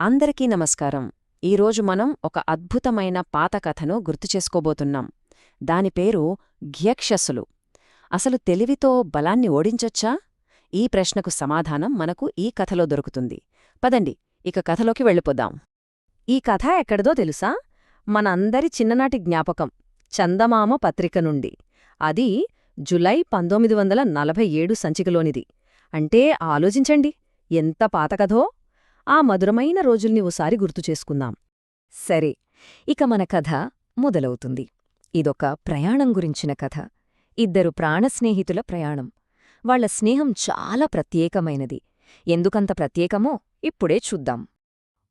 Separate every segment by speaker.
Speaker 1: అందరికీ నమస్కారం. ఈరోజు మనం ఒక అద్భుతమైన పాత కథను గుర్తుచేసుకోబోతున్నాం దాని పేరు గ్యక్షసులు అసలు తెలివితో బలాన్ని ఓడించొచ్చా? ఈ ప్రశ్నకు సమాధానం మనకు ఈ కథలో దొరుకుతుంది. పదండి ఇక కథలోకి వెళ్ళిపోదాం. ఈ కథ ఎక్కడదో తెలుసా? మనందరి చిన్ననాటి జ్ఞాపకం చందమామ పత్రిక నుండి. అది జులై పంతొమ్మిది వందల నలభై ఏడు సంచికలోనిది. అంటే ఆలోచించండి ఎంత పాతకథో ఆ మధురమైన రోజుల్ని ఓసారి గుర్తు చేసుకుందాం. సరే ఇక మన కథ మొదలవుతుంది. ఇదొక ప్రయాణం గురించిన కథ. ఇద్దరు ప్రాణస్నేహితుల ప్రయాణం. వాళ్ళ స్నేహం చాలా ప్రత్యేకమైనది. ఎందుకంత ప్రత్యేకమో ఇప్పుడే చూద్దాం.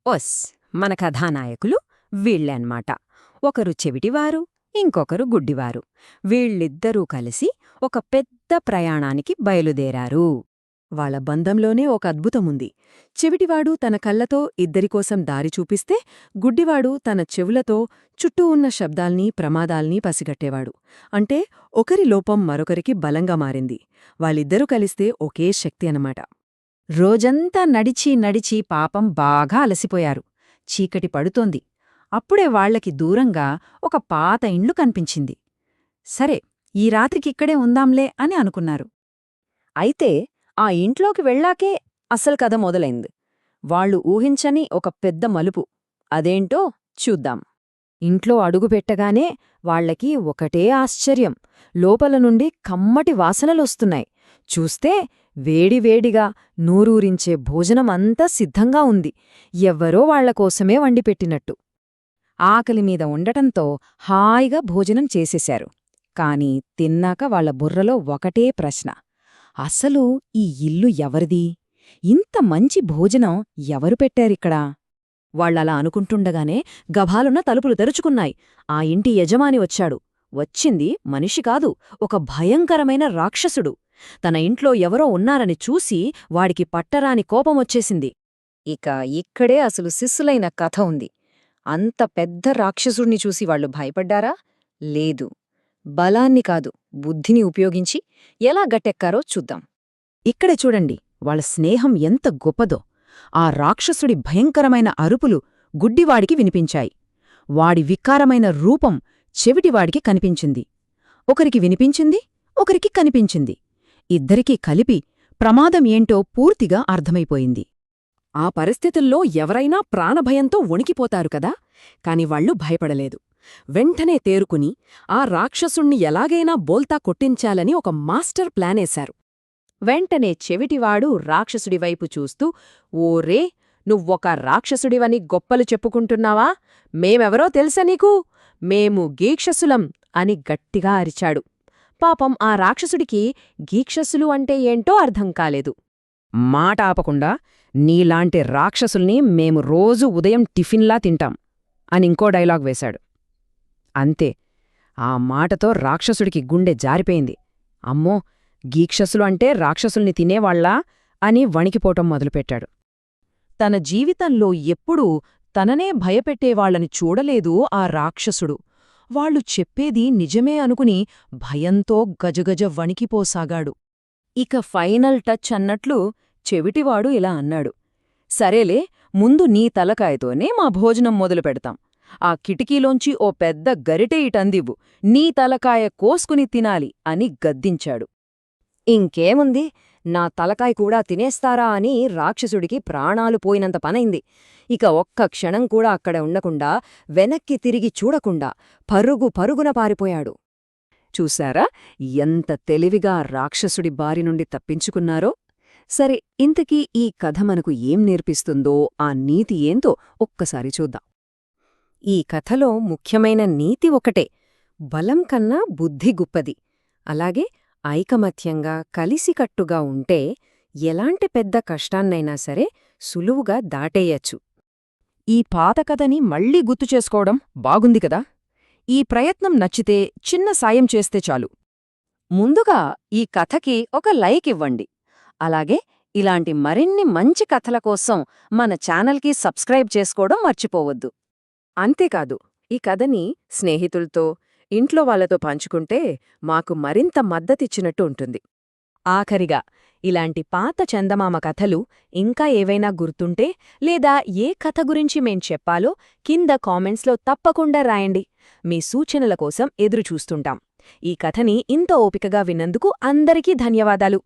Speaker 1: ఒస్ మన కథానాయకులు వీళ్ళన్మాట ఒకరు చెవిటివారు ఇంకొకరు గుడ్డివారు. వీళ్ళిద్దరూ కలిసి ఒక పెద్ద ప్రయాణానికి బయలుదేరారు. వాళ్ళ బంధంలోనే ఒక అద్భుతముంది. చెవిటివాడు తన కళ్ళతో ఇద్దరికోసం దారి చూపిస్తే గుడ్డివాడు తన చెవులతో చుట్టూ ఉన్న శబ్దాల్ని ప్రమాదాల్ని పసిగట్టేవాడు. అంటే ఒకరి లోపం మరొకరికి బలంగా మారింది. వాళ్ళిద్దరూ కలిస్తే ఒకే శక్తి అనమాట రోజంతా నడిచి నడిచి పాపం బాగా అలసిపోయారు. చీకటి పడుతోంది. అప్పుడే వాళ్ళకి దూరంగా ఒక పాత ఇండ్లు కనిపించింది. సరే ఈ రాత్రికిక్కడే ఉందాంలే అని అనుకున్నారు. అయితే ఆ ఇంట్లోకి వెళ్ళాకే అసలు కథ మొదలైంది. వాళ్ళు ఊహించని ఒక పెద్ద మలుపు. అదేంటో చూద్దాం. ఇంట్లో అడుగుపెట్టగానే వాళ్ళకి ఒకటే ఆశ్చర్యం. లోపల నుండి కమ్మటి వాసనలొస్తున్నాయి. చూస్తే వేడివేడిగా నూరూరించే భోజనమంతా సిద్ధంగా ఉంది. ఎవ్వరో వాళ్ళకోసమే వండిపెట్టినట్టు. ఆకలిమీద ఉండటంతో హాయిగా భోజనం చేసేశారు. కాని తిన్నాక వాళ్ళ బుర్రలో ఒకటే ప్రశ్న. అసలు ఈ ఇల్లు ఎవరిది? ఇంత మంచి భోజనం ఎవరు పెట్టారిక్కడా? వాళ్ళలా అనుకుంటుండగానే గభాలున్న తలుపులు తెరుచుకున్నాయి. ఆ ఇంటి యజమాని వచ్చాడు. వచ్చింది మనిషి కాదు ఒక భయంకరమైన రాక్షసుడు. తన ఇంట్లో ఎవరో ఉన్నారని చూసి వాడికి పట్టరాని కోపమొచ్చేసింది ఇక ఇక్కడే అసలు సిస్సులైన కథ ఉంది. అంత పెద్ద రాక్షసుణ్ణి చూసి వాళ్ళు భయపడ్డారా? లేదు. బలాన్ని కాదు బుద్ధిని ఉపయోగించి ఎలా గట్టెక్కారో చూద్దాం. ఇక్కడే చూడండి వాళ్ళ స్నేహం ఎంత గొప్పదో. ఆ రాక్షసుడి భయంకరమైన అరుపులు గుడ్డివాడికి వినిపించాయి. వాడి వికారమైన రూపం చెవిటివాడికి కనిపించింది. ఒకరికి వినిపించింది ఒకరికి కనిపించింది. ఇద్దరికీ కలిపి ప్రమాదం ఏంటో పూర్తిగా అర్థమైపోయింది. ఆ పరిస్థితుల్లో ఎవరైనా ప్రాణభయంతో వణికిపోతారు కదా? కాని వాళ్ళు భయపడలేదు. వెంటనే తేరుకుని ఆ రాక్షసుణ్ణి ఎలాగైనా బోల్తా కొట్టించాలని ఒక మాస్టర్ ప్లానేశారు. వెంటనే చెవిటివాడు రాక్షసుడివైపు చూస్తూ ఓరే నువ్వొక రాక్షసుడివని గొప్పలు చెప్పుకుంటున్నావా? మేమెవరో తెలుసా నీకు? మేము గీక్షసులం అని గట్టిగా అరిచాడు. పాపం ఆ రాక్షసుడికి గీక్షసులు అంటే ఏంటో అర్థం కాలేదు. మాట ఆపకుండా నీలాంటి రాక్షసుల్ని మేము రోజు ఉదయం టిఫిన్లా తింటాం అని ఇంకో డైలాగ్ వేశాడు. అంతే ఆ మాటతో రాక్షసుడికి గుండె జారిపోయింది. అమ్మో గీక్షసులు అంటే రాక్షసుల్ని తినేవాళ్ళా అని వణికిపోవటం మొదలుపెట్టాడు. తన జీవితంలో ఎప్పుడూ తననే భయపెట్టేవాళ్ళని చూడలేదు ఆ రాక్షసుడు. వాళ్ళు చెప్పేది నిజమే అనుకుని భయంతో గజగజ వణికిపోసాగాడు. ఇక ఫైనల్ టచ్ అన్నట్లు చెవిటివాడు ఇలా అన్నాడు. సరేలే ముందు నీ తలకాయతోనే మా భోజనం మొదలు పెడతాం ఆ కిటికీలోంచి ఓ పెద్ద గరిటె ఇటందివ్వు. నీ తలకాయ కోసుకుని తినాలి అని గద్దించాడు. ఇంకేముంది? నా తలకాయ కూడా తినేస్తారా అని రాక్షసుడికి ప్రాణాలు పోయినంత పనైంది. ఇక ఒక్క క్షణం కూడా అక్కడ ఉండకుండా వెనక్కి తిరిగి చూడకుండా పరుగు పరుగున పారిపోయాడు. చూశారా? ఎంత తెలివిగా రాక్షసుడి బారి నుండి తప్పించుకున్నారో? సరే ఇంతకీ ఈ కథ మనకు ఏం నేర్పిస్తుందో ఆ నీతి ఏంతో ఒక్కసారి చూద్దాం. ఈ కథలో ముఖ్యమైన నీతి ఒకటే బలం కన్నా బుద్ధి గుప్పది. అలాగే ఐకమత్యంగా కలిసికట్టుగా ఉంటే ఎలాంటి పెద్ద కష్టాన్నైనా సరే సులువుగా దాటేయచ్చు. ఈ పాత కథని మళ్ళీ గుర్తు చేసుకోవడం బాగుంది కదా? ఈ ప్రయత్నం నచ్చితే చిన్న సాయం చేస్తే చాలు. ముందుగా ఈ కథకి ఒక లైక్ ఇవ్వండి. అలాగే ఇలాంటి మరిన్ని మంచి కథల కోసం మన ఛానల్కి సబ్స్క్రైబ్ చేసుకోవడం మర్చిపోవద్దు. అంతేకాదు ఈ కథని స్నేహితులతో ఇంట్లో వాళ్ళతో పంచుకుంటే మాకు మరింత మద్దతిచ్చినట్టు ఉంటుంది. ఆఖరిగా
Speaker 2: ఇలాంటి పాత చందమామ కథలు ఇంకా ఏవైనా గుర్తుంటే లేదా ఏ కథ గురించి మేం చెప్పాలో కింద కామెంట్స్లో తప్పకుండా రాయండి. మీ సూచనల కోసం ఎదురుచూస్తుంటాం. ఈ కథని ఇంత ఓపికగా విన్నందుకు అందరికీ ధన్యవాదాలు.